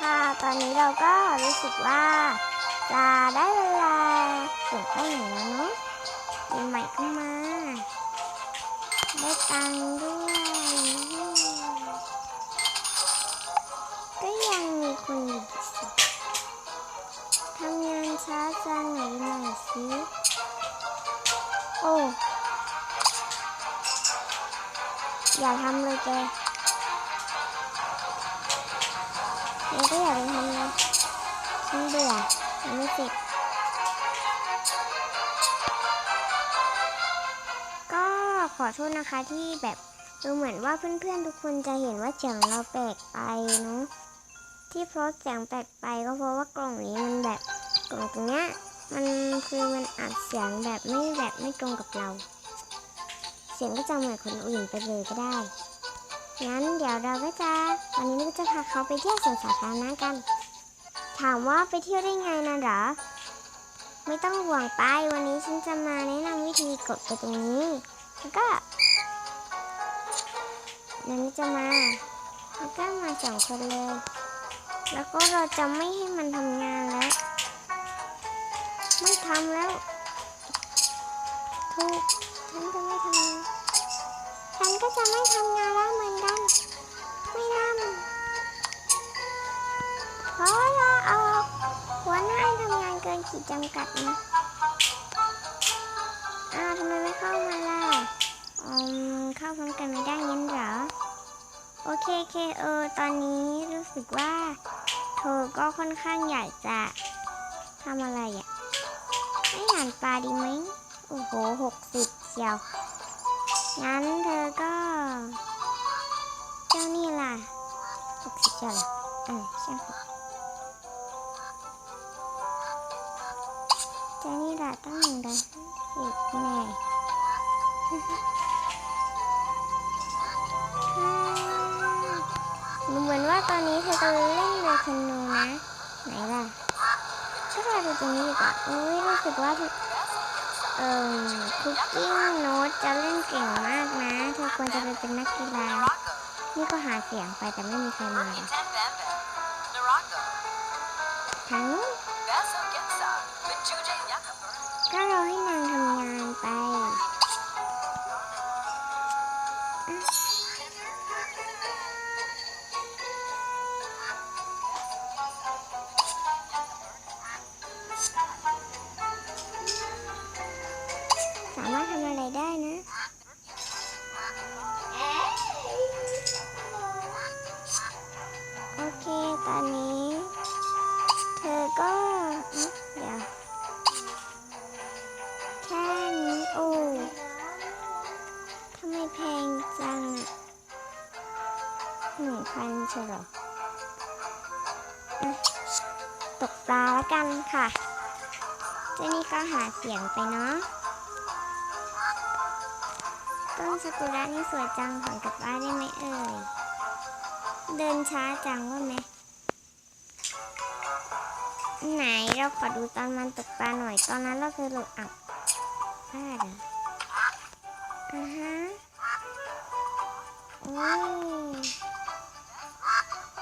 ค่ะ ตอนนี้เราก็รู้สึกว่าจะได้เวลาเปลี่ยนไปไหนแล้วเนาะเรียนใหม่ก็มา ได้ตังค์ด้วย ก็ยังมีคนอยู่สิทำงานช้าจังไหนหน่อยสิโอ้ อย่าทำเลยแก เองก็อย่าไปทำเลยฉันเบื่อยังไม่เสร็จก็ขอโทษนะคะที่แบบดูเหมือนว่าเพื่อนๆทุกคนจะเห็นว่าเสียงเราแปลกไปเนาะที่เพราะเสียงแปลกไปก็เพราะว่ากล่องนี้มันแบบกล่องตรงเนี้ยมันคือมันอัดเสียงแบบไม่แบบไม่ตรงกับเรา เสียงก็จะเหมือนคนอื่นไปเลยก็ได้ งั้นเดี๋ยวเราก็จะวันนี้เราก็จะพาเขาไปเที่ยวสวนสาธารณะกัน ถามว่าไปเที่ยวได้ไงนะเหรอ ไม่ต้องห่วงไปวันนี้ฉันจะมาแนะนำวิธีกดไปตรงนี้ แล้วก็นันจะมาแล้วก็มาสองคนเลย แล้วก็เราจะไม่ให้มันทำงานแล้ว ไม่ทำแล้ว ถูกฉันจะไม่ทำงาน ฉันก็จะไม่ทำงานแล้วเหมือนกัน ไม่ทำขอลาออกหัวหน้าให้ทำงานเกินขีดจำกัดนะอ้าวทำไมไม่เข้ามาล่ะอืมเข้าพร้อมกันไม่ได้งั้นเหรอ โอเคโอเคเออตอนนี้รู้สึกว่าเธอก็ค่อนข้างอยากจะทำอะไรอะ ไม่อ่านปลาดีไหมโอ้โหหกสิบเชียว งั้นเธอก็ เจ้านี่ล่ะหกสิบเจ้าล่ะเออใช่ค่ะเจ้านี่ล่ะต้องหนึ่งร้อยสิบแน่ดูเหมือนว่าตอนนี้เธอกำลังเล่นเรือคานูนะ ไหนล่ะช่วยเราดูตรงนี้ดีกว่าอุ้ยรู้สึกว่า เอเอ่อคุกกิ้งโน้ตจะเล่น จะไปเป็นนักกีฬา นี่ก็หาเสียงไปแต่ไม่มีใครมาเลย Ten Bam Bam, Naraka, ทางนู้น Basso Getsa, Vijuje Yakapur, ก็รอให้นา หนึ่งพันเฉลออะตกปลาแล้วกันค่ะเจนี่ก็หาเสียงไปเนาะ ต้นซากุระนี่สวยจังของกับบ้านได้ไหมเอ่ย เดินช้าจังว่าไหม ไหนเราขอดูตอนมันตกปลาหน่อย ตอนนั้นเราเคยหลุดอับพลาดเหรออ่าฮะ โอ้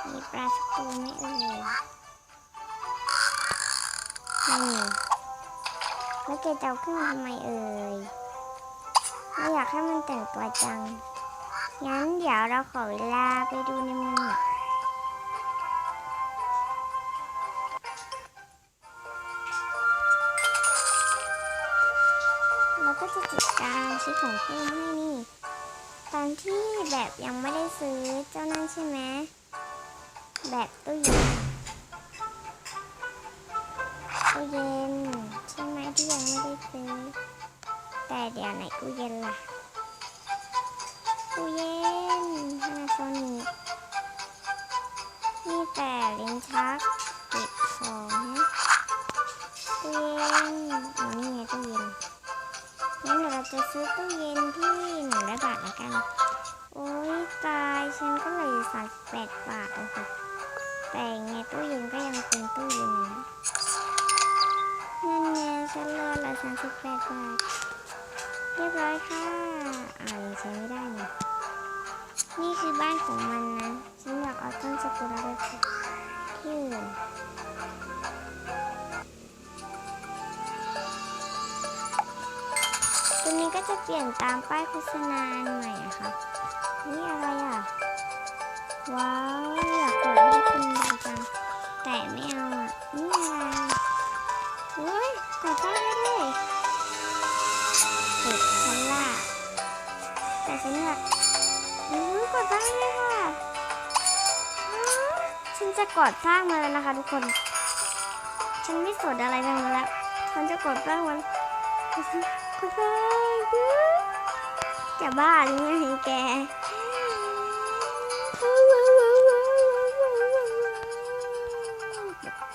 มีปลาสักตัวไหมเอ่ยไม่มีแล้วแกจะเอาขึ้นทำไมเอ่ยเราอยากให้มันแต่งตัวจัง งั้นเดี๋ยวเราขอเวลาไปดูในเมืองเราก็จะจัดการชิ้นของเพิ่มให้นี่ ตอนที่แบบยังไม่ได้ซื้อเจ้านั่นใช่ไหม แบบตู้เย็นตู้เย็นใช่ไหมที่ยังไม่ได้ซื้อแต่เดี๋ยวไหนตู้เย็นล่ะ ฉันรอละสามสิบแปดบาทเรียบร้อยค่ะอ่ายังใช้ไม่ได้นี่นี่คือบ้านของมันนะฉันอยากเอาต้นซากุระไปปลูกโอเคที่อื่นตัวนี้ก็จะเปลี่ยนตามป้ายโฆษณาใหม่อะค่ะนี่อะไรอะ ว้าว ดสร้างมาแล้วนะคะ ทุกคน ฉันไม่สนอะไรทั้งนั้นแล้ว ฉันจะกดสร้างมันกดได้จะบ้าหรือไงแก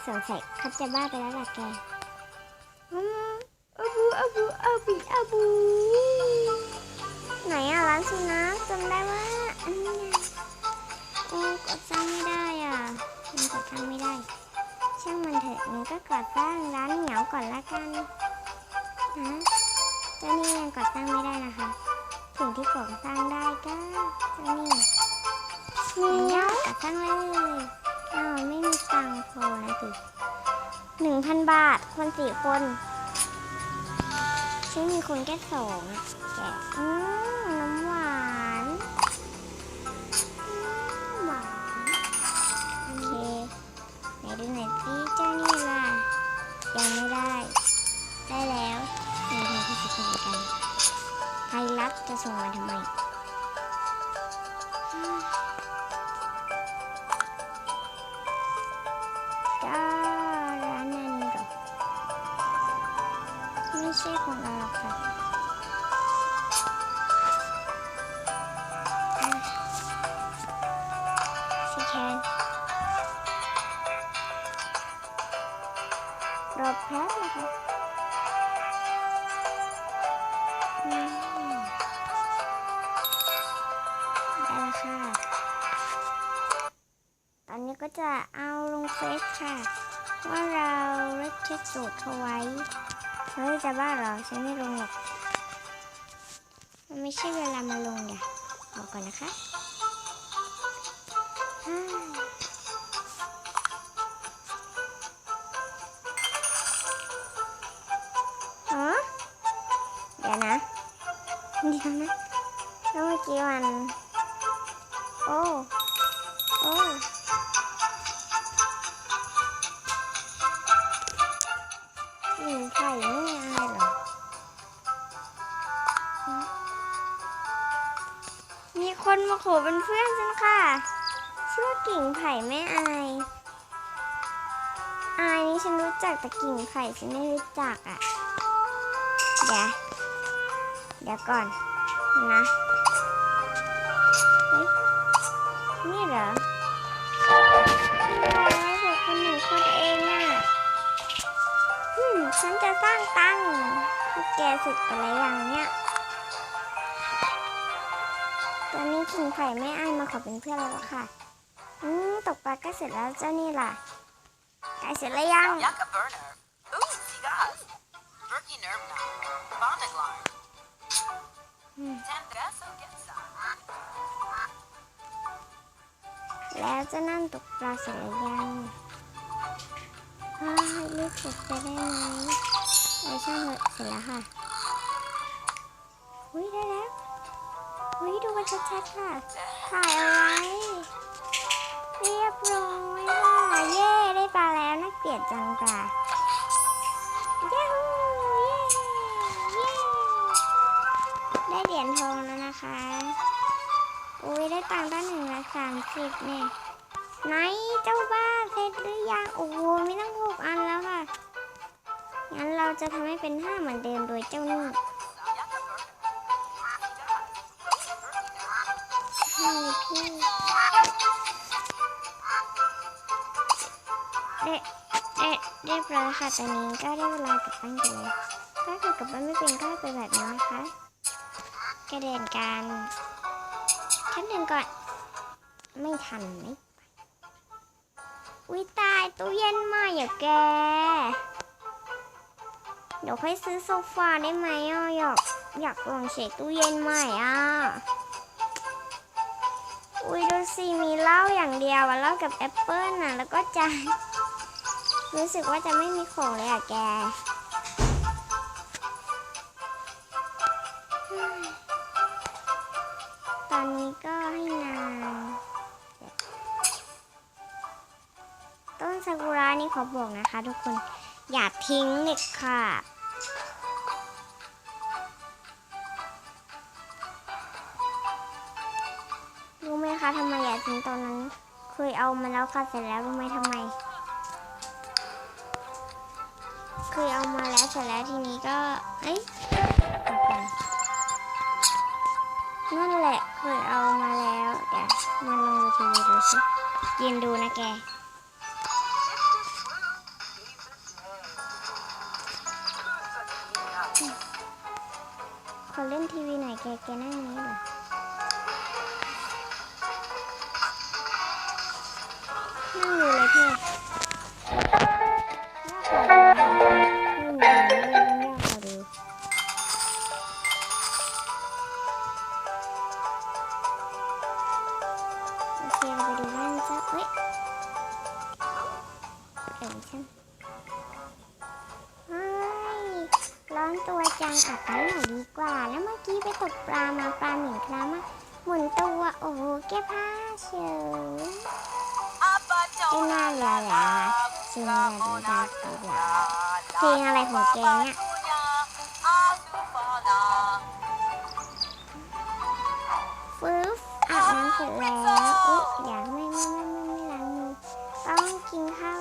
สงสัยเขาจะบ้าไปแล้วล่ะแกอืมอาบูอาบูอาบีอาบูไหนอะร้านสุนัขจำได้ว่า นเถอะมันก็กดสร้างร้านเหนียวก่อนละกันนะเจ้านี่ยังกดสร้างไม่ได้นะคะสิ่งที่กดสร้างได้ก็เจ้านี่เหนียวกดสร้างเลยอ้าวไม่มีตังค์พอนะสิหนึ่งพันบาทคนสี่คนฉันมีคนแค่สองอะแกอืม ใช่ของเราหรอกค่ะสีแคนรอแป๊บนะคะอืมได้แล้วค่ะตอนนี้ก็จะเอาลงเฟซค่ะ ว่าเราเล็กเช็คสูตรเขาไว้ เฮ้ยจะบ้าเหรอฉันไม่ลงหรอก มันไม่ใช่เวลามาลงเดี๋ยวบอกก่อนนะคะฮ่าอ๋อเดี๋ยวนะเดี๋ยวนะแล้วเมื่อกี้มัน โอ้โอ้หญิงไผ่ คนมาขอเป็นเพื่อนฉันค่ะ ชื่อว่ากิ่งไผ่ไม่อาย อายนี่ฉันรู้จักแต่กิ่งไผ่ฉันไม่รู้จักอะ เดี๋ยว เดี๋ยวก่อนนะนี่เหรอร้อยหกคนหนึ่งคนเองน่ะอืมฉันจะสร้างตั้งค์พวกแกสุดอะไรอย่างเนี้ย ตอนนี้กิ่งไผ่ไม่อายมาขอเป็นเพื่อนแล้วล่ะค่ะ อืมตกปลาใก็เสร็จแล้วเจ้านี่ล่ะใกล้เสร็จแล้วยัง Yaka burner. Ooh, sigas. Berkey nerve now. Bondaglar. Hmm. Tandraso getsa. แล้วเจะนั่นตกปลาเสร็จแล้วยังอ้าวรีบเสร็จจะได้ไหมไอ้ช่างเถอะเสร็จแล้วค่ะ อุ้ยได้แล้ว อุ้ยดูกันชัดๆค่ะ ถ่ายเอาไว้ เรียบร้อยค่ะ เย้ได้ปลาแล้วน่าเกลียดจังค่ะเย้ฮูเย้เย้ได้เหรียญทองแล้วนะคะอุ้ยได้ตังค์ตั้งหนึ่งร้อยสามสิบเนี่ยไหนเจ้าบ้าเสร็จหรือยังโอ้โหมีตั้งหกอันแล้วค่ะงั้นเราจะทำให้เป็นห้าเหมือนเดิมโดยเจ้านี่ Sigas. Berkey nerve. ให้พี่เด็เด็เรียบร้อยค่ะ ตอนนี้ก็ได้เวลากลับบ้านกันแล้วถ้าเกิดกลับบ้านไม่เป็นก็เป็นแบบนี้นะคะกระเด็นกันฉันเดินก่อน ไม่ทันไหมวิตายตู้เย็นใหม่อย่าแก เดี๋ยวค่อยซื้อโซฟาได้ไหมอะอยากอยากลองเช็คตู้เย็นใหม่อะ อุ้ยดูสิมีเหล้าอย่างเดียวอะเหล้ากับแอปเปิ้ลน่ะแล้วก็จานรู้สึกว่าจะไม่มีของเลยอะแกตอนนี้ก็ให้นางต้นซากุระนี่เขาบอกนะคะทุกคนอย่าทิ้งเด็ดขาด คะทำไมอย่าทิ้งตอนนั้น เคยเอามาแล้วค่ะเสร็จแล้วรู้ไหมทำไม เคยเอามาแล้วเสร็จแล้วทีนี้ก็ เอ้ยนั่นแหละเคยเอามาแล้วเดี๋ยวมาลองดูทีวีดูสิยืนดูนะแกขอเล่นทีวีหน่อยแกแกนั่งนี้เหรอ ไม่มีอะไรย่าขอดูโอเคเราไปดูบ้านเจ้าเอ้ยเอ๋ฉันเฮ้ยร้อนตัวจังอาบน้ำหน่อยดีกว่า แล้วเมื่อกี้ไปตกปลามาปลาหม็นคล้ามาหมุนตัว โอ้โหแก้ผ้าเฉย อ้ยน่าละละซึมละดีดาดีละเพลงอะไรของแกเนี่ยฟื้บอาบน้ำเสร็จแล้วอุ๊ยอยากไม่ไม่ไม่ไม่ไม่ล้างมือต้องกินข้าว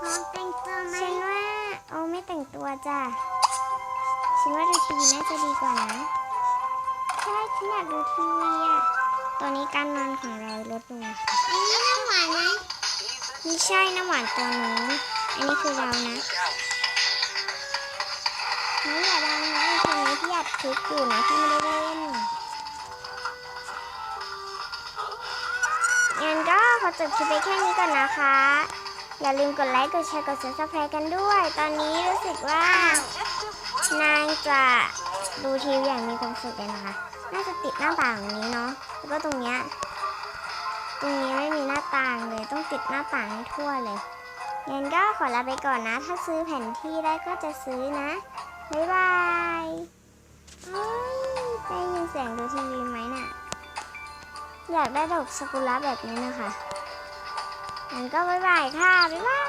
พร้อมแต่งตัวไหมฉันว่าเอาไม่แต่งตัวจ้ะฉันว่าดูทีวีน่าจะดีกว่านะใช่ฉันอยากดูทีวีอะตอนนี้การนอนของเราลดลงอันนี้น้ำหวานไหม ไม่ใช่น้ำหวานตัวนู้นอันนี้คือเรานะน้องอย่าดังนะตอนนี้พี่อัดคลิปอยู่นะพี่ไม่ได้เล่นงั้นก็ขอจบคลิปไปแค่นี้ก่อนนะคะ อย่าลืมกดไลค์ กดแชร์ กด subscribe กันด้วย ตอนนี้รู้สึกว่านางจะดูทีวีอย่างมีความสุขเลยนะคะ น่าจะติดหน้าต่างนี้เนาะ แล้วก็ตรงเนี้ย ตรงนี้ไม่ ต่างเลยต้องติดหน้าต่างให้ทั่วเลยงั้นก็ขอลาไปก่อนนะ ถ้าซื้อแผ่นที่ได้ก็จะซื้อนะ บ๊ายบายเฮ้ยได้ยินเสียงดูทีวีไหมน่ะ อยากได้ดอกสกุลาแบบนี้นะคะงั้นก็บ๊ายบายค่ะ บ๊ายบาย